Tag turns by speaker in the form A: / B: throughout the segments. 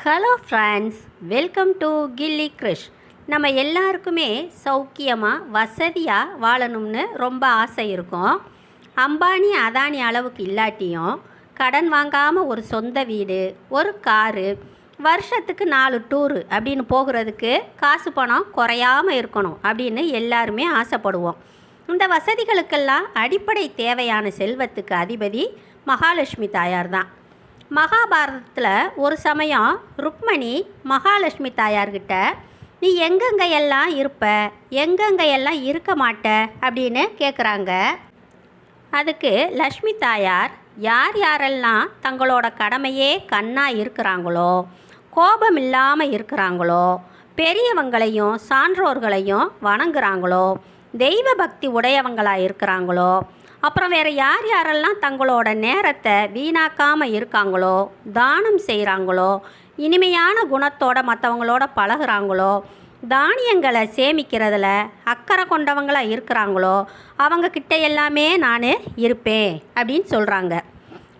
A: Hello friends welcome to Gilli Krish நம்ம எல்லாருக்குமே சௌக்கியமாக வசதியாக வாழணும்னு ரொம்ப ஆசை இருக்கும். அம்பானி அதானி அளவுக்கு இல்லாட்டியும் கடன் வாங்காமல் ஒரு சொந்த வீடு ஒரு காரு வருஷத்துக்கு நாலு டூரு அப்படின்னு போகிறதுக்கு காசு பணம் குறையாமல் இருக்கணும் அப்படின்னு எல்லாருமே ஆசைப்படுவோம். இந்த வசதிகளுக்கெல்லாம் அடிப்படை தேவையான செல்வத்துக்கு அதிபதி மகாலட்சுமி தாயார் தான். மகாபாரதத்தில் ஒரு சமயம் ருக்மணி மகாலட்சுமி தாயார்கிட்ட நீ எங்கெங்க எல்லாம் இருப்ப? எங்கெங்க எல்லாம் இருக்க மாட்ட? அப்படின்னு கேட்குறாங்க அதுக்கு லக்ஷ்மி தாயார் யார் யாரெல்லாம் தங்களோட கடமையே கண்ணாக இருக்கிறாங்களோ கோபம் இல்லாமல் இருக்கிறாங்களோ பெரியவங்களையும் சான்றோர்களையும் வணங்குறாங்களோ தெய்வ பக்தி உடையவங்களாக இருக்கிறாங்களோ அப்புறம் வேறு யார் யாரெல்லாம் தங்களோட நேரத்தை வீணாக்காமல் இருக்காங்களோ தானம் செய்கிறாங்களோ இனிமையான குணத்தோட மற்றவங்களோட பழகுறாங்களோ தானியங்களை சேமிக்கிறதுல அக்கறை கொண்டவங்களாக இருக்கிறாங்களோ அவங்கக்கிட்ட எல்லாமே நான் இருப்பேன் அப்படின்னு சொல்கிறாங்க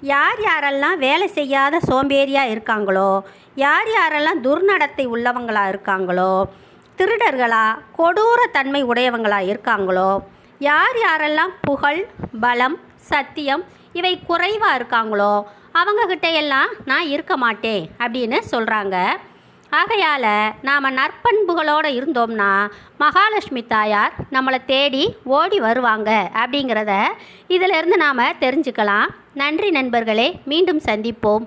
A: யார் யாரெல்லாம் வேலை செய்யாத சோம்பேறியாக இருக்காங்களோ யார் யாரெல்லாம் துர்நடத்தை உள்ளவங்களாக இருக்காங்களோ திருடர்களாக கொடூர தன்மை உடையவங்களாக இருக்காங்களோ யார் யாரெல்லாம் புகழ் பலம் சத்தியம் இவை குறைவாக இருக்காங்களோ அவங்கக்கிட்ட எல்லாம் நான் இருக்க மாட்டேன் அப்படின்னு சொல்கிறாங்க ஆகையால் நாம் நற்பண்புகளோடு இருந்தோம்னா மகாலட்சுமி தாயார் நம்மளை தேடி ஓடி வருவாங்க அப்படிங்கிறத இதிலிருந்து நாம் தெரிஞ்சுக்கலாம். நன்றி நண்பர்களே மீண்டும் சந்திப்போம்.